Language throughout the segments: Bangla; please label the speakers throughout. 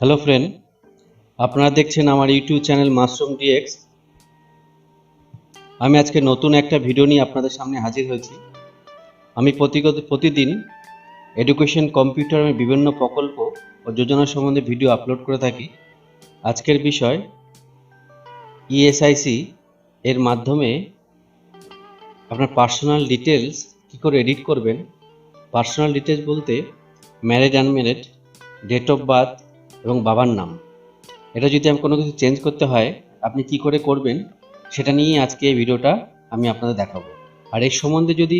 Speaker 1: হ্যালো ফ্রেন্ড আপনারা দেখছেন আমার ইউটিউব চ্যানেল মাশরুম ডিএক্স আমি আজকে নতুন একটা ভিডিও নিয়ে আপনাদের সামনে হাজির হয়েছি। আমি প্রতিগত প্রতিদিন এডুকেশন কম্পিউটারের বিভিন্ন প্রকল্প ও যোজনা সম্বন্ধে ভিডিও আপলোড করে থাকি। আজকের বিষয় ইএসআইসি এর মাধ্যমে আপনার পার্সোনাল ডিটেলস কী করে এডিট করবেন? পার্সোনাল ডিটেলস বলতে married unmarried date of birth এবং বাবার নাম। এটা যদি আমি কোনো কিছু চেঞ্জ করতে হয়, আপনি কি করে করবেন, সেটা নিয়েই আজকে এই ভিডিওটা আমি আপনাদের দেখাবো। আর এর সম্বন্ধে যদি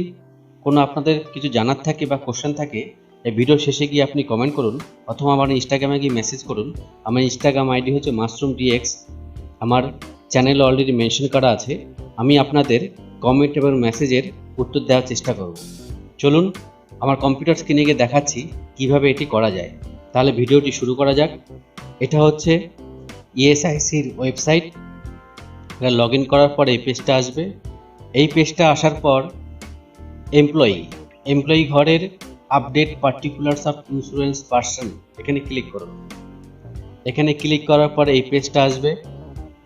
Speaker 1: কোনো আপনাদের কিছু জানার থাকে বা কোশ্চেন থাকে, এই ভিডিও শেষে গিয়ে আপনি কমেন্ট করুন, অথবা আমার ইনস্টাগ্রামে গিয়ে মেসেজ করুন। আমার ইনস্টাগ্রাম আইডি হচ্ছে মাশরুম ডিএক্স আমার চ্যানেল অলরেডি মেনশন করা আছে। আমি আপনাদের কমেন্ট এবং মেসেজের উত্তর দেওয়ার চেষ্টা করব। চলুন, আমার কম্পিউটার স্ক্রিনে গিয়ে দেখাচ্ছি কীভাবে এটি করা যায়। তাহলে ভিডিওটি শুরু করা যাক। এটা হচ্ছে ইএসআইসির ওয়েবসাইট। এটা লগ ইন করার পর এই পেজটা আসবে। এই পেজটা আসার পর এমপ্লয়ি এমপ্লয়ি ঘরের update particulars of insurance person এখানে ক্লিক করুন। এখানে ক্লিক করার পর এই পেজটা আসবে।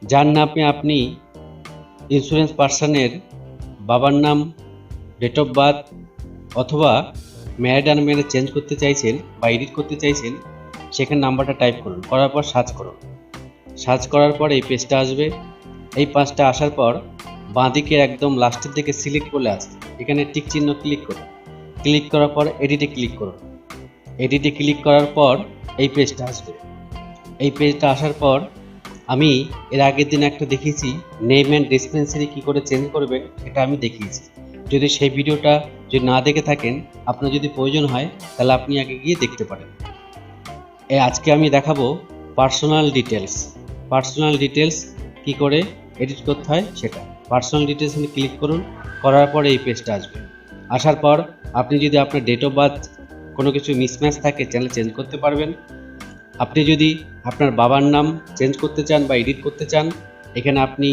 Speaker 1: যার নামে আপনি ইন্স্যুরেন্স পার্সনের বাবার নাম ডেট অফ বার্থ অথবা ম্যারিড আর মেরে চেঞ্জ করতে চাইছেন বা এডিট করতে চাইছেন, সেখানে নাম্বারটা টাইপ করুন। করার পর সার্চ করুন। সার্চ করার পর এই পেজটা আসবে। এই পাঁচটা আসার পর বাঁদিকে একদম লাস্টের দিকে সিলেক্ট বলে আছে। এখানে টিক চিহ্ন ক্লিক করুন। ক্লিক করার পর এডিটে ক্লিক করুন। এডিটে ক্লিক করার পর এই পেজটা আসবে। এই পেজটা আসার পর আমি এর আগের দিন একটা দেখিয়েছি নেম অ্যান্ড ডিসপেন্সারি কী করে চেঞ্জ করবেন, এটা আমি দেখিয়েছি। যদি সেই ভিডিওটা যদি না দেখে থাকেন, আপনার যদি প্রয়োজন হয়, তাহলে আপনি আগে গিয়ে দেখতে পারেন। এ, আজকে আমি দেখাবো পার্সোনাল ডিটেলস পার্সোনাল ডিটেলস কি করে এডিট করতে হয় সেটা। পার্সোনাল ডিটেলস ক্লিক করুন, করার পরে এই পেজটা আসবে। আসার পর আপনি যদি আপনার ডেট অফ বার্থ কোনো কিছু মিসম্যাচ থাকে চ্যানেল চেঞ্জ করতে পারবেন। আপনি যদি আপনার বাবার নাম চেঞ্জ করতে চান বা এডিট করতে চান, এখানে আপনি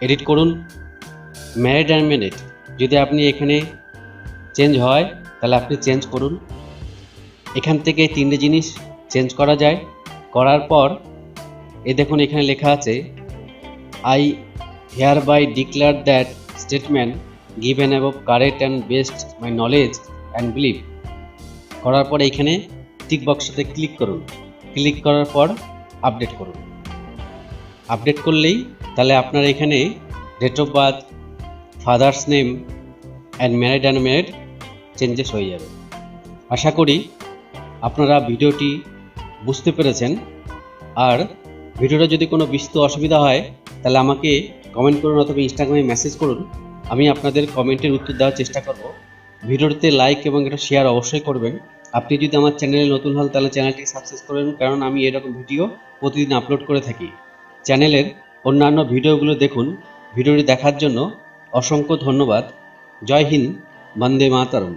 Speaker 1: এডিট করুন। ম্যারিড অ্যান্ড যদি আপনি এখানে চেঞ্জ হয়, তাহলে আপনি চেঞ্জ করুন। এখান থেকে তিনটে জিনিস চেঞ্জ করা যায়। করার পর এ দেখুন এখানে লেখা আছে I hereby declare that statement given above correct and best my knowledge and belief করার পর এখানে টিক বক্সটাতে ক্লিক করুন। ক্লিক করার পর আপডেট করুন। আপডেট করলেই তাহলে আপনার এখানে date of birth father's name and married and married changes হয়ে যাবে। আশা করি আপনারা ভিডিওটি বুঝতে পেরেছেন। আর ভিডিওটা যদি কোনো বিস্তৃত অসুবিধা হয়, তাহলে আমাকে কমেন্ট করুন অথবা ইনস্টাগ্রামে মেসেজ করুন। আমি আপনাদের কমেন্টের উত্তর দেওয়ার চেষ্টা করব। ভিডিওটিতে লাইক এবং এটা শেয়ার অবশ্যই করবেন। আপনি যদি আমার চ্যানেলে নতুন হন, তাহলে চ্যানেলটি সাবস্ক্রাইব করবেন কারণ আমি এরকম ভিডিও প্রতিদিন আপলোড করে থাকি। চ্যানেলের অন্যান্য ভিডিওগুলো দেখুন। ভিডিওটি দেখার জন্য অসংখ্য ধন্যবাদ। জয় হিন্দ বন্দে মাতরম।